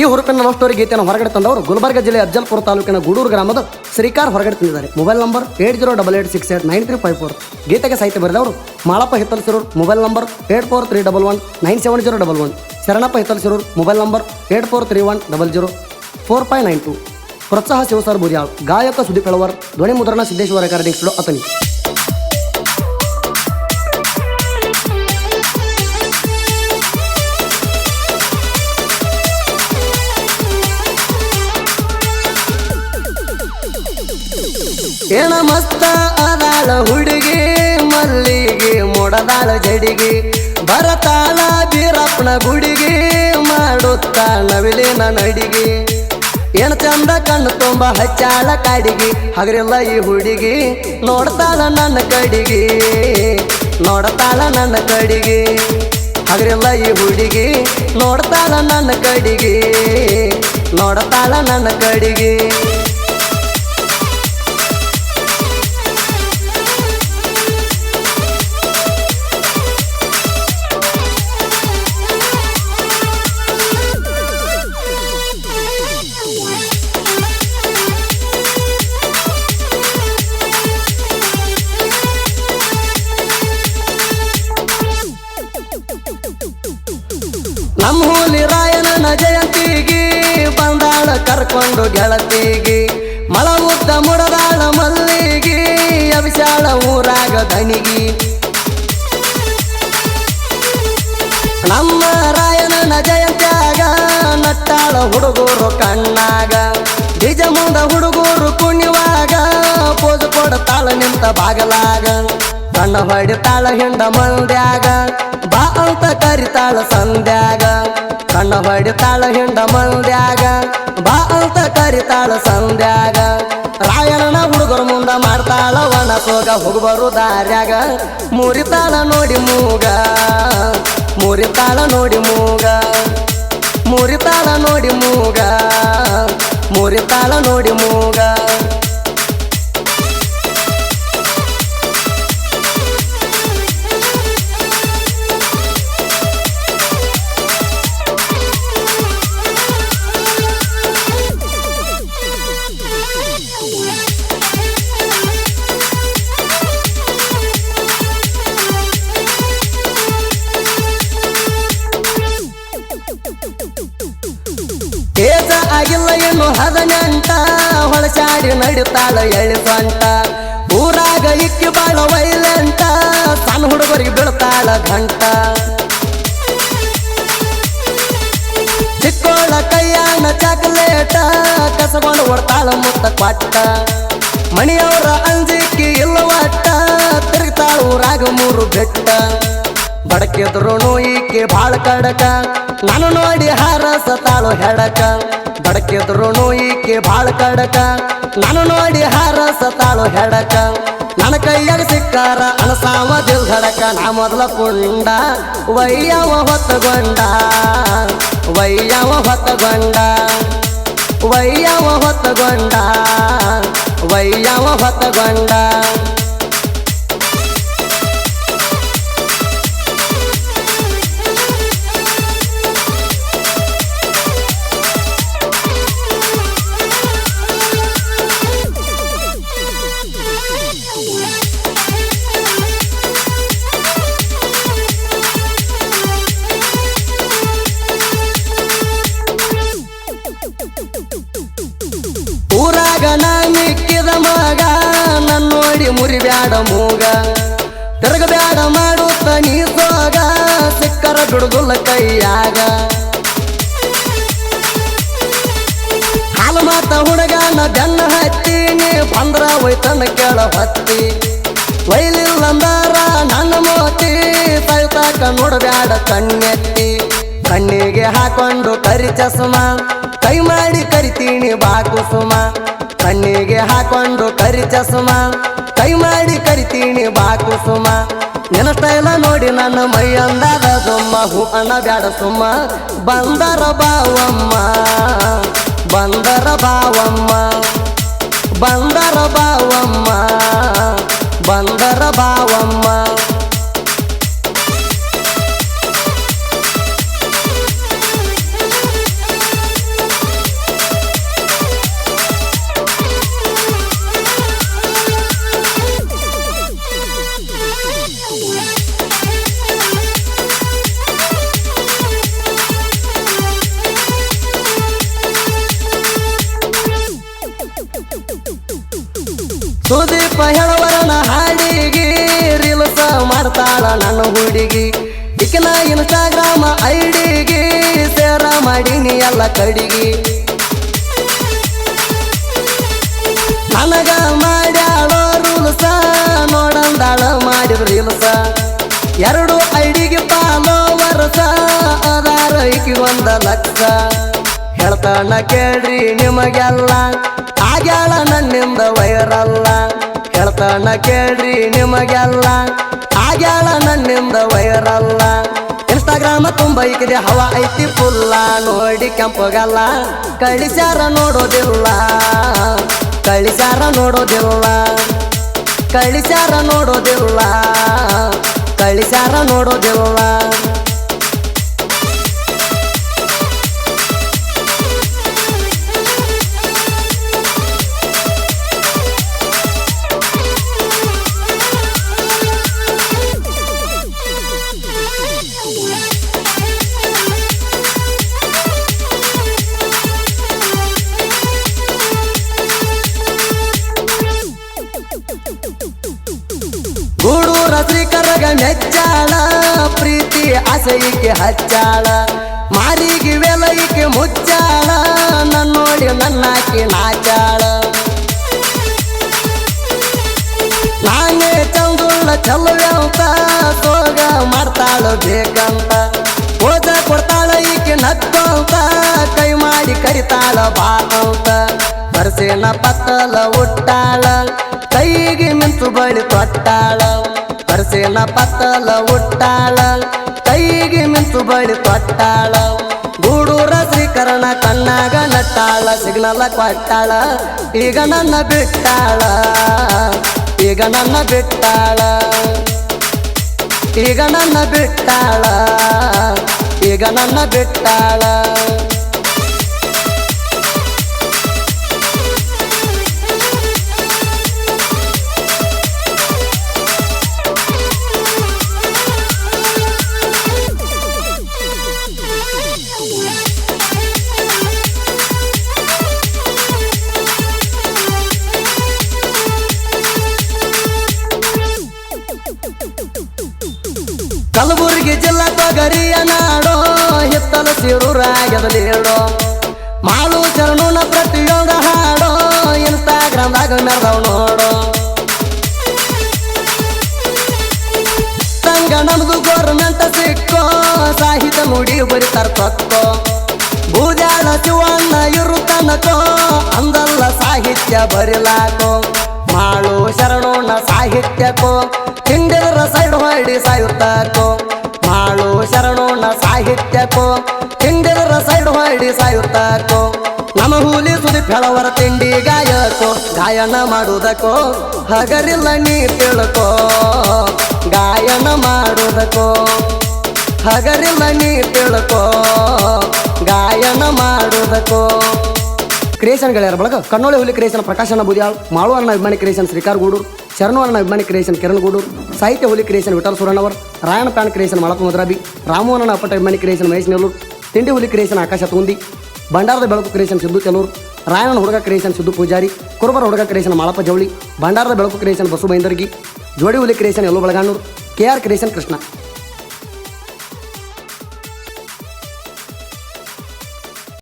ಈ ಹುರುಪಿನ love story ಗೀತೆಯನ್ನು ಹೊರಗಡೆ ತಂದವರು ಗುಲ್ಬರ್ಗ ಜಿಲ್ಲೆ ಅಜ್ಜಲ್ಪುರ ತಾಲೂಕಿನ ಗೂಡೂರು ಗ್ರಾಮದ ಶ್ರೀಕಾರ್ ಹೊರಗಡೆ ತಂದಿದ್ದಾರೆ. Mobile number eight zero double eight six eight nine three five four. ಗೀತೆಗೆ ಸಾಹಿತ್ಯ ಬರೆದವರು Malappa Hittalsirur, mobile number eight four three double one nine seven zero double one. Sharanappa Hittalsirur, mobile number eight four three one double zero four five nine two. ಪ್ರೋತ್ಸಾಹ ಶಿವಸರ್ ಬುರಿಯಾಳ್ ಗಾಯಕ ಸುದೀಪ್ ಹೆಳವರ್ ಧ್ವನಿ ಮುದ್ರಣ Siddeshwara recording studio Athani ಏನ ಮಸ್ತ ಅದಾಳ ಹುಡುಗಿ, ಮಲ್ಲಿಗೆ ಮೊಡದಾಳ ಜಡಿಗೆ. ಬರತಾಳ ಬೀರಪ್ಪನ ಗುಡಿಗೆ ಮಾಡುತ್ತ ನವಿಲಿನ ನಡಿಗೆ. ಏನ ಚಂದ ಕಣ್ಣು ತುಂಬ ಹಚ್ಚಾಳ ಕಾಡಿಗೆ. ಹಗರಿಲ್ಲ ಈ ಹುಡುಗಿ ನೋಡ್ತಾಳ ನನ್ನ ಕಡಿಗೆ. ನೋಡ್ತಾಳ ನನ್ನ ಕಡಿಗೆ. ಹಗರಿಲ್ಲ ಈ ಹುಡುಗಿ ನೋಡ್ತಾಳ ನನ್ನ ಕಡಿಗೆ. ನೋಡ್ತಾಳ ನನ್ನ ಕಡಿಗೆ. ನಮ್ಮ ರಾಯನ ಜಯಂತಿಗೆ ಬಂದಾಳ ಕರ್ಕೊಂಡು ಗೆಳತಿಗೆ. ಮಳ ಉದ್ದ ಮುಡದಾಳ ಮಲ್ಲಿಗೆ ಅಭಿಶಾಳ ಊರಾಗ ದಣಿಗಿ. ನಮ್ಮ ರಾಯನನ ಜಯಂತ್ಯಾಗ ನಟ್ಟಾಳ ಹುಡುಗರು ಕಣ್ಣಾಗ. ನಿಜ ಮುಂದ ಹುಡುಗರು ಕುಣಿವಾಗ ಪೋಜು ಕೊಡತಾಳ ನಿಂತ ಬಾಗಲಾಗ. ಕಣ್ಣ ಹೊಡಿತಾಳ ಹಿಂಡ ಮಂದ್ಯಾಗ ಬಾ ಅಂತ ಕರಿತಾಳ ಸಂಧ್ಯಾಗ. ಕಣ್ಣ ಹೊಡಿತಾಳ ಹಿಂಡ ಮಂದ್ಯಾಗ. ಬಾ ಅಂತ ಕರಿತಾಳ ಸಂಧ್ಯಾಗ. ರಾಯಣನ ಹುಡುಗರು ಮುಂದ ಮಾಡ್ತಾಳ ಒಣ ಸೋಗ ಹೋಗ್ಬರು ದಾರ್ಯಾಗ. ಮುರಿತಾಳ ನೋಡಿ ಮೂಗ. ಮುರಿತಾಳ ನೋಡಿ ಮೂಗ. ಮುರಿತಾಳ ನೋಡಿ ಮೂಗ. ಮುರಿತಾಳ ನೋಡಿ ಮೂಗ. ಆಗಿಲ್ಲ ಇನ್ನು ಹದನೆಂಟ. ಹೊಳಸಾಡಿ ನಡಿತಾಳ ಎಳಿ ಸೊಂಟ ಊರಾಗ ಇಕ್ಕಿ ಬಾಳ ವೈಲೆಂಟ. ಸಣ್ಣ ಹುಡುಗರಿಗೆ ಬೀಳ್ತಾಳ ಘಂಟ. ಚಿಕ್ಕೋಳ ಕೈಯಾಣ ಚಾಕ್ಲೇಟ. ಕಸಗೊಂಡು ಹೊಡ್ತಾಳ ಮುತ್ತ ಕೊಟ್ಟ. ಮಣಿಯವರ ಅಂಜಿಕ್ಕಿ ಇಲ್ಲ ಒಟ್ಟ ತಿರುಗ್ತಾಳ ಊರಾಗ ಮೂರು ಬೆಟ್ಟ. ಬಡಕಿದ್ರು ಈಕೆ ಬಾಳ ಕಡಕ. ನಾನು ನೋಡಿ ಹಾರಸತಾಳು ಹೆಡಕ. ಬಡಕಿದ್ರು ಈಕೆ ಬಾಳ ಕಡಕ. ನಾನು ನೋಡಿ ಹಾರಸತಾಳು ಹೆಡಕ. ನನ್ನ ಕೈಯಾಗ ಸಿಕ್ಕಾರ ಅನಸಾವ ದಿಲ್ ಹಡಕ ನಾ ಮೊದಲ ಪುಂಡ ವಯ್ಯವ ಹೊತ್ತಗೊಂಡ ವಯ್ಯವ ಹೊತ್ತಗೊಂಡ ವಯ್ಯವ ಹೊತ್ತಗೊಂಡ ವಯ್ಯವ ಹೊತ್ತಗೊಂಡ. ನಾ ಮಿಕ್ಕಿದ ಮಗ ನನ್ನ ನೋಡಿ ಮುರಿಬ್ಯಾಡ ಮೂಗ. ತಿರುಗಬ್ಯಾಡ ಮಾಡುತ್ತ ನೀ ಸೋಗ, ಸಿಕ್ಕರ ದುಡ್ದುಲ್ಲ ಕೈಯಾಗ. ಹಾಲು ಮಾತ ಹುಡುಗನ ಬೆನ್ನ ಹತ್ತೀನಿ, ಬಂದ್ರ ಒಯ್ತನ ಕೆಳ ಹತ್ತಿ. ಒಯ್ಲಿಲ್ಲ ಅಂದಾರ ನನ್ನ ಮೋತಿ ಸೈತಾಕ ನೋಡಬ್ಯಾಡ ಕಣ್ಣೆತ್ತಿ. ಕಣ್ಣಿಗೆ ಹಾಕೊಂಡು ಕರಿ ಚಸ್ಮ, ಕೈ ಮಾಡಿ ಕರಿತೀನಿ ಬಾಕುಸುಮ. ಕಣ್ಣಿಗೆ ಹಾಕೊಂಡು ಕರಿ ಚಸ್ಮ. ಕೈ ಮಾಡಿ ಕರಿತೀನಿ ಬಾಕುಸುಮ ನಿನ್ನ ಸ್ಟೈಲ ನೋಡಿ ನನ್ನ ಮೈ ಅಂದಾದ ಸುಮ್ಮ ಹೂ ಅಣ್ಣ ಬ್ಯಾಡ ಸುಮ್ಮ. ಬಂದರ ಬಾವಮ್ಮ. ಬಂದರ ಬಾವಮ್ಮ. ಬಂದರ ಬಾವಮ್ಮ. ಬಂದರ ಬಾವಮ್ಮ. ಸುದೀಪ ಹೇಳವರನ ಹಾಡಿಗಿ ರೀಲ್ಸ ಮಾಡ್ತಾಳ ನನ್ನ ಹುಡುಗಿ. ಇಕಿನ ಇನ್ಸ್ಟಾಗ್ರಾಮ ಐಡಿಗಿ ಸೇರ ಮಾಡೀನಿ ಎಲ್ಲ ಕಡಿಗಿ. ನನಗ ಮಾಡ್ಯಾಳೋ ರೂಲ್ಸ ನೋಡಂದಾಳ ಮಾಡಿದ ರೀಲ್ಸ ಎರಡು ಐಡಿಗೆ ಪಾಲೋ ವರ್ಷ ಅದಾರ ಈಕಿ ಒಂದ ಲಕ್ಷ. ಹೇಳ್ತಾನ ಕೇಳ್ರಿ ನಿಮಗೆಲ್ಲ. ಆಗ್ಯಾಳ ನನ್ನಿಂದ ವೈರಲ್ಲ. ಹೇಳ್ತಾನ ಕೇಳ್ರಿ ನಿಮಗೆಲ್ಲ. ಆಗ್ಯಾಳ ನನ್ನಿಂದ ವೈರಲ್ಲ. ಇನ್ಸ್ಟಾಗ್ರಾಮ ತುಂಬ ಈಗಿದೆ, ಹವ ಐತಿ ಫುಲ್ಲ ನೋಡಿ ಕೆಂಪಗಲ್ಲ. ಕಳಿಸಾರ ನೋಡೋದಿಲ್ಲ. ಕಳಿಸ್ಯಾರ ನೋಡೋದಿಲ್ಲ. ಕಳಿಸಾರ ನೋಡೋದಿಲ್ಲ. ಕಳಿಸ್ಯಾರ ನೋಡೋದಿಲ್ಲ. ಮೆಚ್ಚಾಳ ಪ್ರೀತಿ ಆಸೆಯಿಕೆ ಹಚ್ಚಾಳ ಮಾರಿಗೆ ವೆಲೈಕೆ ಮುಚ್ಚಾಳ, ನನ್ನೋಡಿ ನನ್ನಾಕಿ ನಾಚಾಳ. ನಾನೇ ಚಂದುಳ್ಳ ಚಲುವೆ ಅಂತ ಸೋಗ ಮಾಡ್ತಾಳ ಬೇಕಂತ. ಓದ ಕೊಡ್ತಾಳ ಈಕೆ ನಕ್ಕಂತ, ಕೈ ಮಾಡಿ ಕರಿತಾಳ ಬಾ ಅಂತ ಪರಸೇನ ಪತ್ತಲ ಉಟ್ಟಾಳ, ಕೈಗೆ ಮಿಂಚು ಬಳಿ ತೊಟ್ಟಾಳ. ಪರಸೇನ ಪತ್ತಲ ಉಟ್ಟಾಳ, ಕೈಗೆ ಮಿಂಚು ಬಳಿ ಪಟ್ಟಾಳ ಗೂಡೂರ ಶ್ರೀಕರಣ ಕಣ್ಣಾಗ ನಟ್ಟಾಳ, ಸಿಗ್ನಲ ಕೊಟ್ಟಾಳ, ಈಗ ನನ್ನ ಬಿಟ್ಟಾಳ, ಈಗ ನನ್ನ ಬಿಟ್ಟಾಳ, ಈಗ ನನ್ನ ಬಿಟ್ಟಾಳ, ಈಗ ನನ್ನ ಬಿಟ್ಟಾಳ. ತೊಗರಿಯ ನಾಡೋ, ಹಿತ್ತಲ ಸಿರೂರಾಗದಲೇಡೋ ಮಾಲು ಚರಣನ ಪ್ರತಿಯೊಂದ ಹಾಡೋ, ಇನ್ಸ್ಟಾಗ್ರಾಮ್ದಾಗ ಮೆರೆದವ್ ನೋಡೋ. ಸಂಗ ನಮ್ದು ಗೌರ್ಮೆಂಟ್ ಸಿಕ್ಕೋ, ಸಾಹಿತ್ಯ ನುಡಿ ಬರಿತಾರ ತಕ್ಕೋ ಭೂಜಾಳ ಶಿವಣ್ಣ ಇರು ತನಕೋ, ಅಂದಲ್ಲ ಸಾಹಿತ್ಯ ಬರಿಲಾಕೋ. ಮಾಳು ಶರಣೋಣ ಸಾಹಿತ್ಯಕ್ಕೋ ಹಿಂಡಿದ್ರ ಹುಲಿ ಸುದಿ ಫೆಳವರ ತಿಂಡಿ ಗಾಯಕೋ ಗಾಯನ ಮಾಡುವುದಕ್ಕೋ ಹಗರಿಲ್ಲ ನೀ ತಿಳ್ಕೋ ಗಾಯನ ಮಾಡುವುದಕ್ಕೋ ಹಗರಿಲ್ಲ ನೀ ತಿಳ್ಕೋ ಗಾಯನ ಮಾಡುವುದಕ್ಕೋ ಕ್ರಿಯೇಷನ್ ಗೆಳೆಯರ ಬಳಗ ಕಣ್ಣೋಳಿ ಹುಲಿ ಕ್ರಿಯೇಷನ್ ಪ್ರಕಾಶನ ಬುದಿಯಾಳ್ ಮಾಳು ಅಣ್ಣ ಅಭಿಮಾನಿ ಕ್ರಿಯೇಷನ್ ಶ್ರೀಕಾರ್ ಗೂಡೂರ್ ಶರಣು ಅಣ್ಣ ಅಭಿಮಾನಿ ಕ್ರಿಯೇಷನ್ ಕಿರಣ್ ಗೂಡೂರ್ ಸಾಹಿತ್ಯ Huli creation Vittal Surannavar Rayana fan creation Malappa Mudrabi Ramu ಅಣ್ಣ ಅಪ್ಪಟ ಅಭಿಮಾನಿ ಕ್ರಿಯೇಷನ್ ಮಹೇಶ್ ನೆಲ್ಲೂರ್ ತಿಂಡಿ ಹುಲಿ ಕ್ರಿಯೇಷನ್ ಆಕಾಶ ತುಂದಿ ಭಂಡಾರದ ಬೆಳಕು ಕ್ರಿಯೇಷನ್ ಸಿದ್ದು ಕೆಲೂರ್ ರಾಯಣ್ಣನ ಹುಡುಗ ಕ್ರಿಯೇಷನ್ ಸಿದ್ದು ಪೂಜಾರಿ, ಕುರುಬರ ಹುಡುಗ ಕ್ರಿಯೇಷನ್ ಮಾಳಪ್ಪ ಜವಳಿ, ಭಂಡಾರದ ಬೆಳಕು ಕ್ರಿಯೇಷನ್ ಬಸು ಬೈಂದರ್ಗಿ, ಜೋಡಿ ಹುಲಿ ಕ್ರಿಯೇಷನ್ ಎಲ್ಲೋ Belaganur, K R creation Krishna.